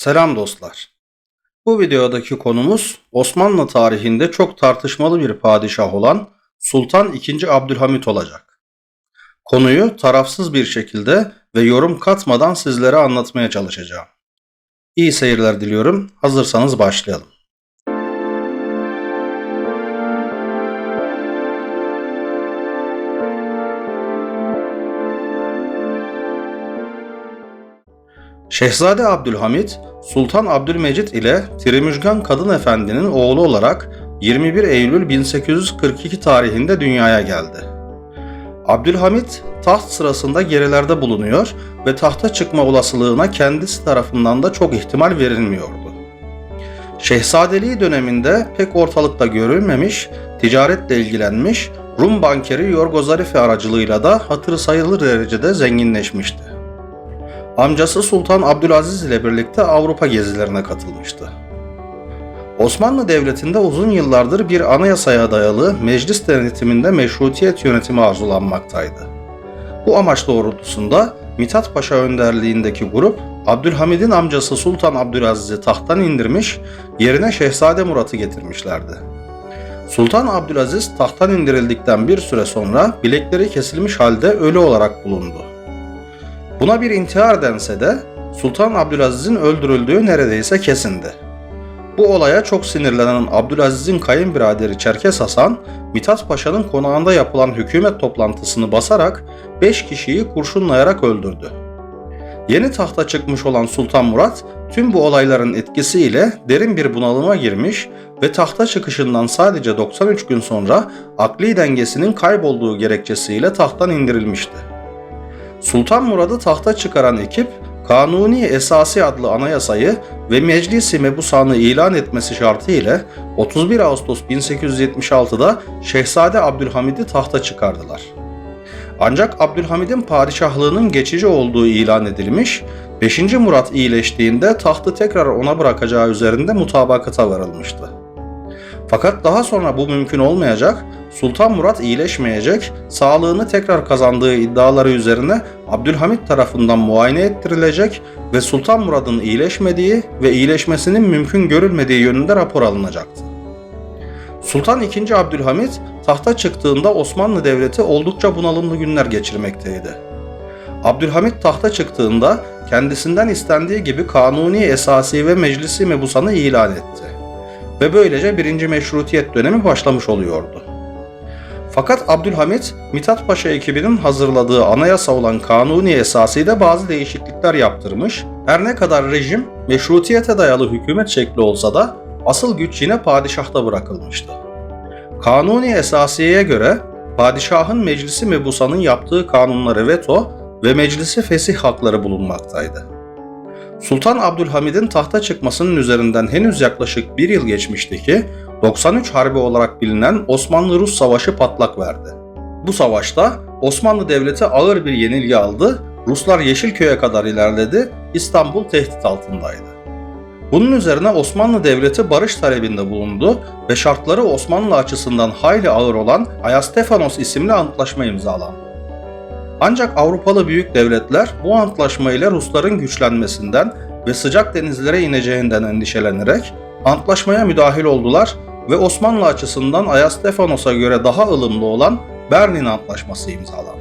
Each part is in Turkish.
Selam dostlar. Bu videodaki konumuz Osmanlı tarihinde çok tartışmalı bir padişah olan Sultan II. Abdülhamit olacak. Konuyu tarafsız bir şekilde ve yorum katmadan sizlere anlatmaya çalışacağım. İyi seyirler diliyorum. Hazırsanız başlayalım. Şehzade Abdülhamit, Sultan Abdülmecit ile Tirimüjgan Kadın Efendi'nin oğlu olarak 21 Eylül 1842 tarihinde dünyaya geldi. Abdülhamit taht sırasında gerilerde bulunuyor ve tahta çıkma olasılığına kendisi tarafından da çok ihtimal verilmiyordu. Şehzadeliği döneminde pek ortalıkta görülmemiş, ticaretle ilgilenmiş, Rum bankeri Yorgo Zarifi aracılığıyla da hatırı sayılır derecede zenginleşmişti. Amcası Sultan Abdülaziz ile birlikte Avrupa gezilerine katılmıştı. Osmanlı Devleti'nde uzun yıllardır bir anayasaya dayalı meclis denetiminde meşrutiyet yönetimi arzulanmaktaydı. Bu amaç doğrultusunda Mithat Paşa önderliğindeki grup Abdülhamid'in amcası Sultan Abdülaziz'i tahttan indirmiş, yerine Şehzade Murat'ı getirmişlerdi. Sultan Abdülaziz tahttan indirildikten bir süre sonra bilekleri kesilmiş halde ölü olarak bulundu. Buna bir intihar dense de Sultan Abdülaziz'in öldürüldüğü neredeyse kesindi. Bu olaya çok sinirlenen Abdülaziz'in kayınbiraderi Çerkes Hasan, Mithat Paşa'nın konağında yapılan hükümet toplantısını basarak 5 kişiyi kurşunlayarak öldürdü. Yeni tahta çıkmış olan Sultan Murat, tüm bu olayların etkisiyle derin bir bunalıma girmiş ve tahta çıkışından sadece 93 gün sonra akli dengesinin kaybolduğu gerekçesiyle tahttan indirilmişti. Sultan Murad'ı tahta çıkaran ekip Kanuni Esası adlı anayasayı ve Meclisi Mebusan'ı ilan etmesi şartı ile 31 Ağustos 1876'da Şehzade Abdülhamid'i tahta çıkardılar. Ancak Abdülhamid'in padişahlığının geçici olduğu ilan edilmiş, 5. Murat iyileştiğinde tahtı tekrar ona bırakacağı üzerinde mutabakata varılmıştı. Fakat daha sonra bu mümkün olmayacak, Sultan Murat iyileşmeyecek, sağlığını tekrar kazandığı iddiaları üzerine Abdülhamit tarafından muayene ettirilecek ve Sultan Murad'ın iyileşmediği ve iyileşmesinin mümkün görülmediği yönünde rapor alınacaktı. Sultan II. Abdülhamit tahta çıktığında Osmanlı Devleti oldukça bunalımlı günler geçirmekteydi. Abdülhamit tahta çıktığında kendisinden istendiği gibi kanuni esasi ve meclisi mebusanı ilan etti ve böylece birinci meşrutiyet dönemi başlamış oluyordu. Fakat Abdülhamit, Mithat Paşa ekibinin hazırladığı anayasa olan kanuni esasıyla bazı değişiklikler yaptırmış, her ne kadar rejim meşrutiyete dayalı hükümet şekli olsa da asıl güç yine padişahta bırakılmıştı. Kanuni esasiyeye göre padişahın meclisi mebusanın yaptığı kanunları veto ve meclisi fesih hakları bulunmaktaydı. Sultan Abdülhamid'in tahta çıkmasının üzerinden henüz yaklaşık bir yıl geçmişti ki 93 Harbi olarak bilinen Osmanlı-Rus Savaşı patlak verdi. Bu savaşta Osmanlı Devleti ağır bir yenilgi aldı, Ruslar Yeşilköy'e kadar ilerledi, İstanbul tehdit altındaydı. Bunun üzerine Osmanlı Devleti barış talebinde bulundu ve şartları Osmanlı açısından hayli ağır olan Ayastefanos isimli antlaşma imzalandı. Ancak Avrupalı büyük devletler bu antlaşma ile Rusların güçlenmesinden ve sıcak denizlere ineceğinden endişelenerek antlaşmaya müdahil oldular ve Osmanlı açısından Ayastefanos'a göre daha ılımlı olan Berlin Antlaşması imzalandı.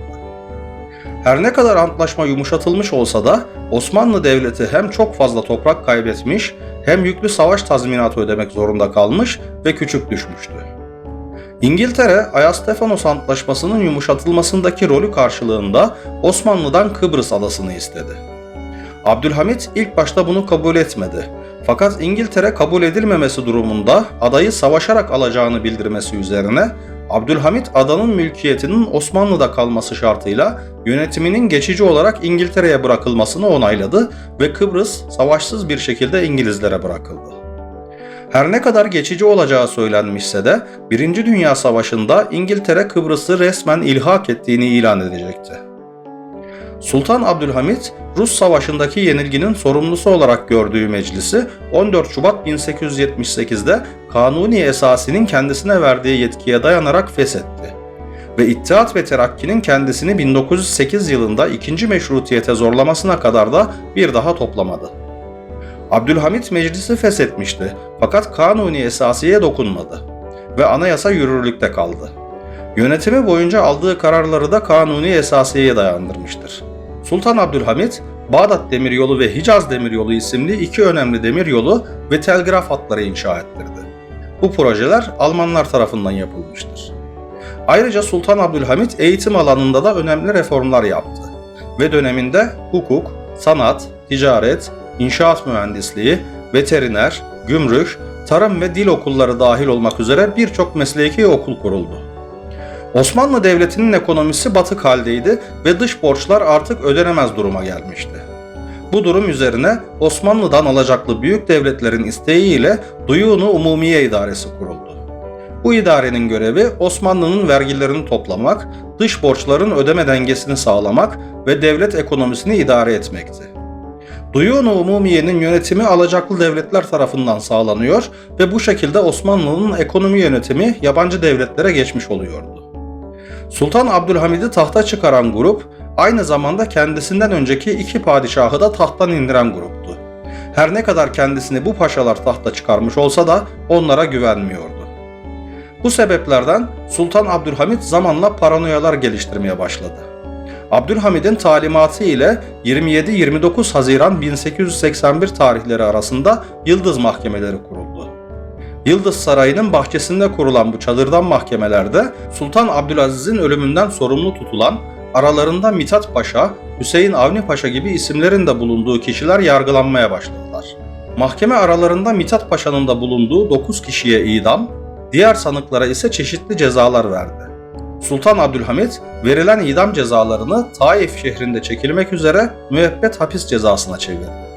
Her ne kadar antlaşma yumuşatılmış olsa da Osmanlı Devleti hem çok fazla toprak kaybetmiş hem yüklü savaş tazminatı ödemek zorunda kalmış ve küçük düşmüştü. İngiltere, Ayastefanos Antlaşması'nın yumuşatılmasındaki rolü karşılığında Osmanlı'dan Kıbrıs adasını istedi. Abdülhamit ilk başta bunu kabul etmedi. Fakat İngiltere kabul edilmemesi durumunda adayı savaşarak alacağını bildirmesi üzerine Abdülhamit adanın mülkiyetinin Osmanlı'da kalması şartıyla yönetiminin geçici olarak İngiltere'ye bırakılmasını onayladı ve Kıbrıs savaşsız bir şekilde İngilizlere bırakıldı. Her ne kadar geçici olacağı söylenmişse de 1. Dünya Savaşı'nda İngiltere Kıbrıs'ı resmen ilhak ettiğini ilan edecekti. Sultan Abdülhamit, Rus Savaşı'ndaki yenilginin sorumlusu olarak gördüğü meclisi 14 Şubat 1878'de Kanuni Esasi'nin kendisine verdiği yetkiye dayanarak feshetti ve İttihat ve Terakki'nin kendisini 1908 yılında ikinci meşrutiyete zorlamasına kadar da bir daha toplamadı. Abdülhamit meclisi feshetmişti fakat Kanuni Esasiye dokunmadı ve anayasa yürürlükte kaldı. Yönetimi boyunca aldığı kararları da Kanuni Esasiye'ye dayandırmıştır. Sultan Abdülhamit, Bağdat Demiryolu ve Hicaz Demiryolu isimli iki önemli demiryolu ve telgraf hatları inşa ettirdi. Bu projeler Almanlar tarafından yapılmıştır. Ayrıca Sultan Abdülhamit eğitim alanında da önemli reformlar yaptı ve döneminde hukuk, sanat, ticaret, inşaat mühendisliği, veteriner, gümrük, tarım ve dil okulları dahil olmak üzere birçok mesleki okul kuruldu. Osmanlı Devleti'nin ekonomisi batık haldeydi ve dış borçlar artık ödenemez duruma gelmişti. Bu durum üzerine Osmanlı'dan alacaklı büyük devletlerin isteğiyle Duyunu Umumiye İdaresi kuruldu. Bu idarenin görevi Osmanlı'nın vergilerini toplamak, dış borçların ödeme dengesini sağlamak ve devlet ekonomisini idare etmekti. Duyunu Umumiye'nin yönetimi alacaklı devletler tarafından sağlanıyor ve bu şekilde Osmanlı'nın ekonomi yönetimi yabancı devletlere geçmiş oluyordu. Sultan Abdülhamid'i tahta çıkaran grup, aynı zamanda kendisinden önceki iki padişahı da tahttan indiren gruptu. Her ne kadar kendisini bu paşalar tahta çıkarmış olsa da onlara güvenmiyordu. Bu sebeplerden Sultan Abdülhamit zamanla paranoyalar geliştirmeye başladı. Abdülhamid'in talimatı ile 27-29 Haziran 1881 tarihleri arasında Yıldız Mahkemeleri kuruldu. Yıldız Sarayı'nın bahçesinde kurulan bu çadırdan mahkemelerde Sultan Abdülaziz'in ölümünden sorumlu tutulan aralarında Mithat Paşa, Hüseyin Avni Paşa gibi isimlerin de bulunduğu kişiler yargılanmaya başladılar. Mahkeme aralarında Mithat Paşa'nın da bulunduğu 9 kişiye idam, diğer sanıklara ise çeşitli cezalar verdi. Sultan Abdülhamit verilen idam cezalarını Taif şehrinde çekilmek üzere müebbet hapis cezasına çevirdi.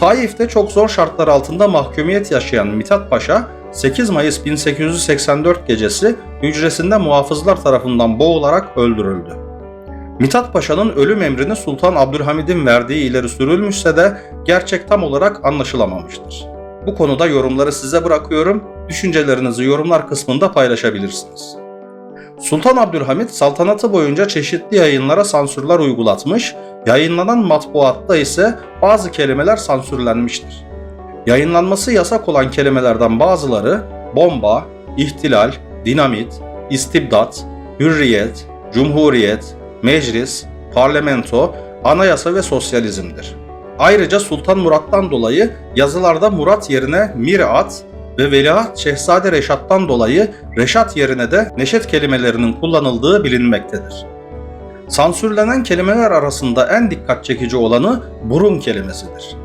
Taif'te çok zor şartlar altında mahkumiyet yaşayan Mithat Paşa 8 Mayıs 1884 gecesi hücresinde muhafızlar tarafından boğularak öldürüldü. Mithat Paşa'nın ölüm emrini Sultan Abdülhamid'in verdiği ileri sürülmüşse de gerçek tam olarak anlaşılamamıştır. Bu konuda yorumları size bırakıyorum. Düşüncelerinizi yorumlar kısmında paylaşabilirsiniz. Sultan Abdülhamit saltanatı boyunca çeşitli yayınlara sansürler uygulatmış, yayınlanan matbuatta ise bazı kelimeler sansürlenmiştir. Yayınlanması yasak olan kelimelerden bazıları bomba, ihtilal, dinamit, istibdat, hürriyet, cumhuriyet, meclis, parlamento, anayasa ve sosyalizmdir. Ayrıca Sultan Murat'tan dolayı yazılarda Murat yerine Mirat ve Veliaht Şehzade Reşat'tan dolayı Reşat yerine de Neşet kelimelerinin kullanıldığı bilinmektedir. Sansürlenen kelimeler arasında en dikkat çekici olanı burun kelimesidir.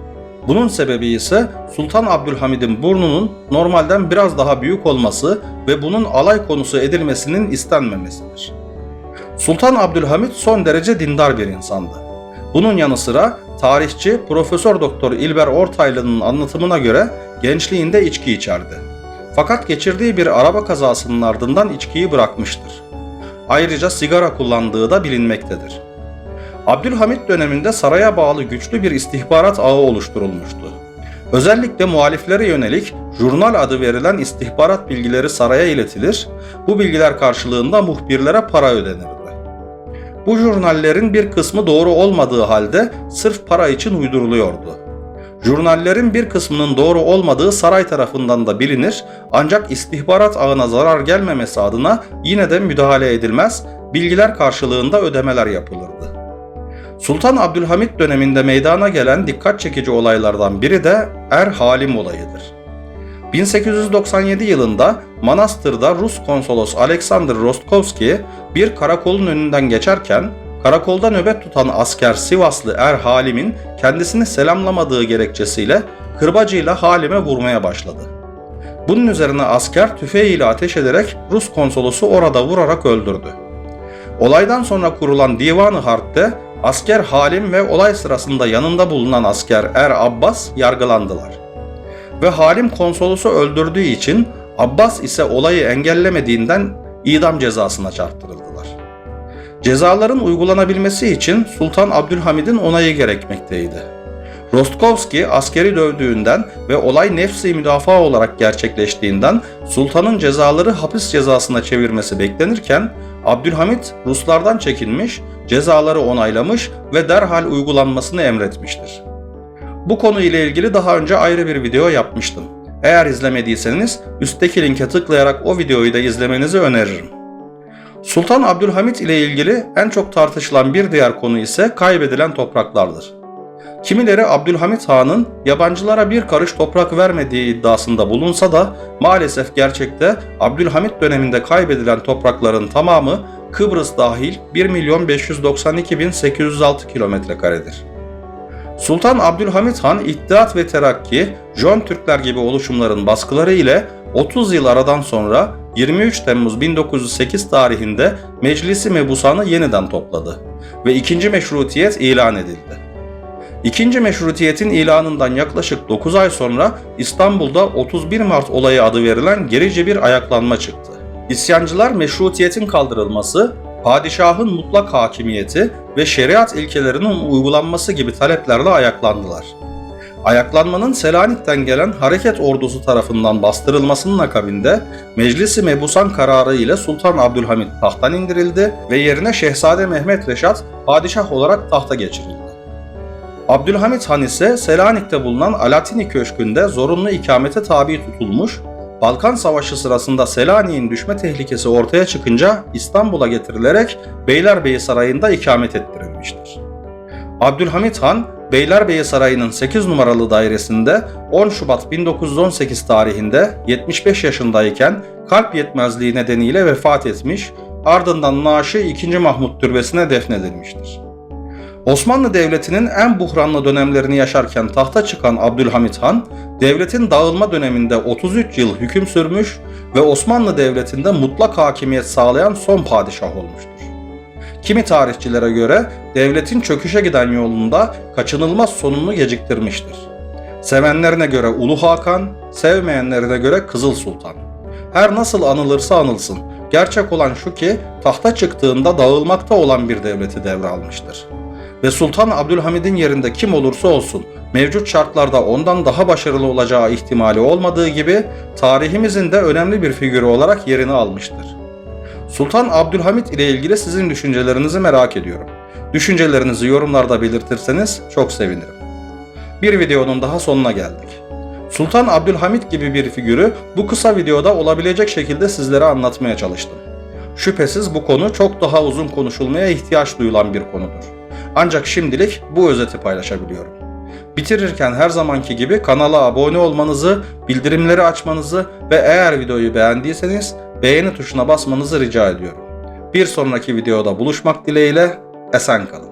Bunun sebebi ise Sultan Abdülhamid'in burnunun normalden biraz daha büyük olması ve bunun alay konusu edilmesinin istenmemesidir. Sultan Abdülhamid son derece dindar bir insandı. Bunun yanı sıra tarihçi Profesör Doktor İlber Ortaylı'nın anlatımına göre gençliğinde içki içerdi. Fakat geçirdiği bir araba kazasının ardından içkiyi bırakmıştır. Ayrıca sigara kullandığı da bilinmektedir. Abdülhamit döneminde saraya bağlı güçlü bir istihbarat ağı oluşturulmuştu. Özellikle muhaliflere yönelik jurnal adı verilen istihbarat bilgileri saraya iletilir, bu bilgiler karşılığında muhbirlere para ödenirdi. Bu jurnallerin bir kısmı doğru olmadığı halde sırf para için uyduruluyordu. Jurnallerin bir kısmının doğru olmadığı saray tarafından da bilinir ancak istihbarat ağına zarar gelmemesi adına yine de müdahale edilmez, bilgiler karşılığında ödemeler yapılırdı. Sultan Abdülhamit döneminde meydana gelen dikkat çekici olaylardan biri de Er Halim olayıdır. 1897 yılında Manastır'da Rus konsolos Alexander Rostkovski bir karakolun önünden geçerken karakolda nöbet tutan asker Sivaslı Er Halim'in kendisini selamlamadığı gerekçesiyle kırbacıyla Halim'e vurmaya başladı. Bunun üzerine asker tüfeğiyle ateş ederek Rus konsolosu orada vurarak öldürdü. Olaydan sonra kurulan Divanı Harp'te asker Halim ve olay sırasında yanında bulunan asker Er Abbas yargılandılar. Ve Halim konsolosu öldürdüğü için Abbas ise olayı engellemediğinden idam cezasına çarptırıldılar. Cezaların uygulanabilmesi için Sultan Abdülhamid'in onayı gerekmekteydi. Rostkovski askeri dövdüğünden ve olay nefsi müdafaa olarak gerçekleştiğinden sultanın cezaları hapis cezasına çevirmesi beklenirken Abdülhamit Ruslardan çekinmiş, cezaları onaylamış ve derhal uygulanmasını emretmiştir. Bu konu ile ilgili daha önce ayrı bir video yapmıştım. Eğer izlemediyseniz üstteki linke tıklayarak o videoyu da izlemenizi öneririm. Sultan Abdülhamit ile ilgili en çok tartışılan bir diğer konu ise kaybedilen topraklardır. Kimileri Abdülhamit Han'ın yabancılara bir karış toprak vermediği iddiasında bulunsa da maalesef gerçekte Abdülhamit döneminde kaybedilen toprakların tamamı Kıbrıs dahil 1.592.806 kilometre karedir. Sultan Abdülhamit Han İttihat ve Terakki, Jön Türkler gibi oluşumların baskıları ile 30 yıl aradan sonra 23 Temmuz 1908 tarihinde Meclisi Mebusan'ı yeniden topladı ve ikinci meşrutiyet ilan edildi. İkinci meşrutiyetin ilanından yaklaşık 9 ay sonra İstanbul'da 31 Mart olayı adı verilen gerici bir ayaklanma çıktı. İsyancılar meşrutiyetin kaldırılması, padişahın mutlak hakimiyeti ve şeriat ilkelerinin uygulanması gibi taleplerle ayaklandılar. Ayaklanmanın Selanik'ten gelen hareket ordusu tarafından bastırılmasının akabinde Meclisi Mebusan kararı ile Sultan Abdülhamit tahttan indirildi ve yerine Şehzade Mehmet Reşat padişah olarak tahta geçirildi. Abdülhamit Han ise Selanik'te bulunan Alatini Köşkü'nde zorunlu ikamete tabi tutulmuş, Balkan Savaşı sırasında Selanik'in düşme tehlikesi ortaya çıkınca İstanbul'a getirilerek Beylerbeyi Sarayı'nda ikamet ettirilmiştir. Abdülhamit Han, Beylerbeyi Sarayı'nın 8 numaralı dairesinde 10 Şubat 1918 tarihinde 75 yaşındayken kalp yetmezliği nedeniyle vefat etmiş, ardından naaşı 2. Mahmut Türbesi'ne defnedilmiştir. Osmanlı Devleti'nin en buhranlı dönemlerini yaşarken tahta çıkan Abdülhamit Han, devletin dağılma döneminde 33 yıl hüküm sürmüş ve Osmanlı Devleti'nde mutlak hakimiyet sağlayan son padişah olmuştur. Kimi tarihçilere göre devletin çöküşe giden yolunda kaçınılmaz sonunu geciktirmiştir. Sevenlerine göre Ulu Hakan, sevmeyenlerine göre Kızıl Sultan. Her nasıl anılırsa anılsın, gerçek olan şu ki tahta çıktığında dağılmakta olan bir devleti devralmıştır ve Sultan Abdülhamid'in yerinde kim olursa olsun mevcut şartlarda ondan daha başarılı olacağı ihtimali olmadığı gibi tarihimizin de önemli bir figürü olarak yerini almıştır. Sultan Abdülhamit ile ilgili sizin düşüncelerinizi merak ediyorum. Düşüncelerinizi yorumlarda belirtirseniz çok sevinirim. Bir videonun daha sonuna geldik. Sultan Abdülhamit gibi bir figürü bu kısa videoda olabilecek şekilde sizlere anlatmaya çalıştım. Şüphesiz bu konu çok daha uzun konuşulmaya ihtiyaç duyulan bir konudur. Ancak şimdilik bu özeti paylaşabiliyorum. Bitirirken her zamanki gibi kanala abone olmanızı, bildirimleri açmanızı ve eğer videoyu beğendiyseniz beğeni tuşuna basmanızı rica ediyorum. Bir sonraki videoda buluşmak dileğiyle esen kalın.